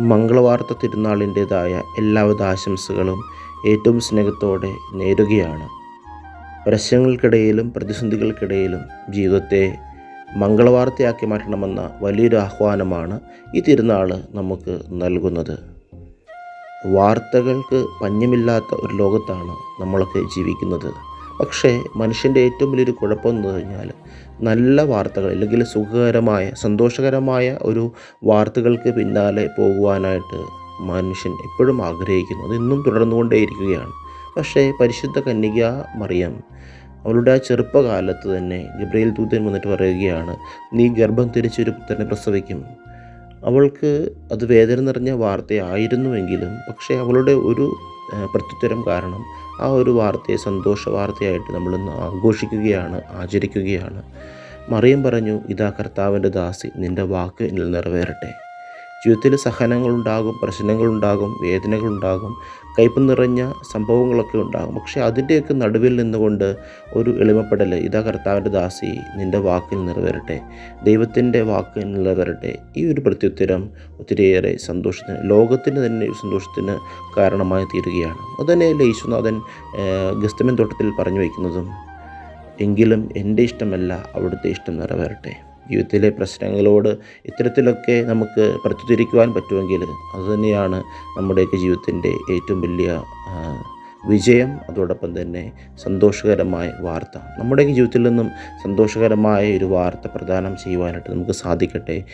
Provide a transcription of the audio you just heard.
മംഗളവാർത്ത തിരുനാളിന്റേതായ എല്ലാവിധ ആശംസകളും ഏറ്റവും സ്നേഹത്തോടെ നേരുകയാണ്. പ്രശ്നങ്ങൾക്കിടയിലും പ്രതിസന്ധികൾക്കിടയിലും ജീവിതത്തെ മംഗളവാർത്തയാക്കി മാറ്റണമെന്ന വലിയൊരു ആഹ്വാനമാണ് ഈ തിരുനാൾ നമുക്ക് നൽകുന്നത്. വാർത്തകൾക്ക് പഞ്ഞമില്ലാത്ത ഒരു ലോകത്താണ് നമ്മളൊക്കെ ജീവിക്കുന്നത്. പക്ഷേ മനുഷ്യന്റെ ഏറ്റവും വലിയൊരു കുഴപ്പം എന്ന് പറഞ്ഞാൽ നല്ല വാർത്തകൾ അല്ലെങ്കിൽ സുഖകരമായ സന്തോഷകരമായ ഒരു വാർത്തകൾക്ക് പിന്നാലെ പോകുവാനായിട്ട് മനുഷ്യൻ എപ്പോഴും ആഗ്രഹിക്കുന്നു. അതെന്നും തുടർന്നുകൊണ്ടേയിരിക്കുകയാണ്. പക്ഷേ പരിശുദ്ധ കന്യക മറിയം അവളുടെ ആ ചെറുപ്പകാലത്ത് തന്നെ ഗബ്രിയേൽ ദൂതൻ വന്നിട്ട് പറയുകയാണ് നീ ഗർഭം തിരിച്ചൊരു പുത്രനെ പ്രസവിക്കും. അവൾക്ക് അത് വേദന നിറഞ്ഞ വാർത്തയായിരുന്നുവെങ്കിലും പക്ഷേ അവളുടെ ഒരു പ്രത്യുത്തരം കാരണം ആ ഒരു വാർത്തയെ സന്തോഷ വാർത്തയായിട്ട് നമ്മളിന്ന് ആഘോഷിക്കുകയാണ് ആചരിക്കുകയാണ്. മറിയം പറഞ്ഞു ഇതാ കർത്താവിന്റെ ദാസി നിന്റെ വാക്ക് എന്നിൽ നിറവേറട്ടെ ജീവിതത്തിൽ സഹനങ്ങളുണ്ടാകും പ്രശ്നങ്ങളുണ്ടാകും വേദനകളുണ്ടാകും കയ്പ് നിറഞ്ഞ സംഭവങ്ങളൊക്കെ ഉണ്ടാകും. പക്ഷേ അതിന്റെയൊക്കെ നടുവിൽ നിന്നുകൊണ്ട് ഒരു എളിമപ്പെടൽ ഇതാ കർത്താവിന്റെ ദാസി നിന്റെ വാക്കിൽ നിറവേറട്ടെ ദൈവത്തിന്റെ വാക്കിൽ നിറവേറട്ടെ. ഈ ഒരു പ്രത്യുത്തരം ഒത്തിരിയേറെ സന്തോഷത്തിന് ലോകത്തിന് തന്നെ സന്തോഷത്തിന് കാരണമായി തീരുകയാണ്. അതുതന്നെയല്ലേ ഈശ്വനാഥൻ ഗസ്തമൻ തോട്ടത്തിൽ പറഞ്ഞു വയ്ക്കുന്നതും എങ്കിലും എന്റെ ഇഷ്ടമല്ല അവിടുത്തെ ഇഷ്ടം നിറവേറട്ടെ. ജീവിതത്തിലെ പ്രശ്നങ്ങളോട് ഇത്തരത്തിലൊക്കെ നമുക്ക് പ്രത്യുദ്ധരിക്കുവാൻ പറ്റുമെങ്കിൽ അതുതന്നെയാണ് നമ്മുടെയൊക്കെ ജീവിതത്തിന്റെ ഏറ്റവും വലിയ വിജയം. അതോടൊപ്പം തന്നെ സന്തോഷകരമായ വാർത്ത. നമ്മുടെയൊക്കെ ജീവിതത്തിൽ നിന്നും സന്തോഷകരമായ ഒരു വാർത്ത പ്രദാനം ചെയ്യുവാനായിട്ട് നമുക്ക് സാധിക്കട്ടെ.